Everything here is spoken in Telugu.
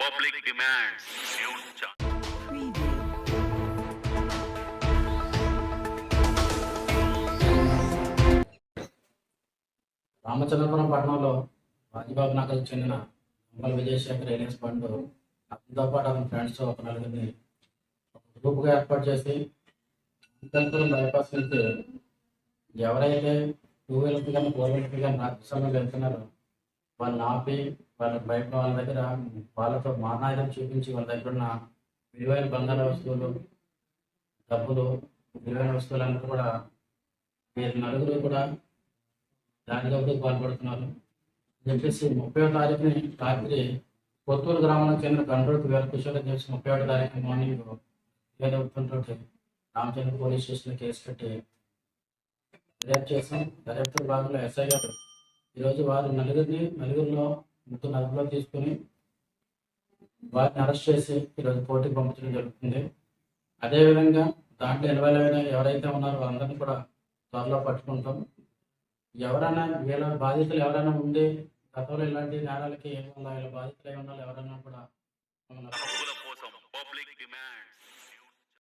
పబ్లిక్ డిమాండ్స్ రామచంద్రపురం పట్టణంలో రాజబాబు నగర్కు చెందిన అంబల విజయశేఖర్ ఏలియన్స్ బండు అతనితో పాటు అతని ఫ్రెండ్స్ ఒక నలుగురిని ఒక గ్రూప్గా ఏర్పాటు చేసి అంతపురం బైపాస్ నుంచి ఎవరైతే టూ వీలర్కి కానీ ఫోర్ వీలర్కి కానీ రాత్రి సమయంలో వెళ్తున్నారో వాళ్ళని ఆపి వాళ్ళ బయట వాళ్ళ దగ్గర వాళ్ళతో మానాయుధం చూపించి వాళ్ళ దగ్గర ఉన్న విలువైన బంగార వస్తువులు డబ్బులు విలువైన వస్తువులన్నీ కూడా వీరి నలుగురు కూడా దానిలోకి పాల్పడుతున్నారు. చెప్పేసి ముప్పై తారీఖుని రాత్రి కొత్తూరు గ్రామానికి చెందిన కంట్రోల్ వేల కిషోర్ చేసి ముప్పై ఒకటో తారీఖు మార్నింగ్ ఏదవుతుంటే రామచంద్ర పోలీస్ స్టేషన్లో కేసు పెట్టి దర్యాప్తు చేసాం దర్యాప్తు భాగంలో ఎస్ఐ గారు ఈరోజు వారు నలుగురిని నలుగురిలో ముగ్గురు నలుగురిలో తీసుకుని వారిని అరెస్ట్ చేసి ఈరోజు కోర్టుకు పంపించడం జరుగుతుంది. అదేవిధంగా దాంట్లో ఇరవై ఎవరైతే ఉన్నారో వాళ్ళందరినీ కూడా త్వరలో పట్టుకుంటాం. ఎవరైనా వీళ్ళ బాధితులు ఎవరైనా ఉండి గతంలో ఇలాంటి నేరాలకి ఏమన్నా వీళ్ళ బాధితులు ఏమన్నా ఎవరైనా కూడా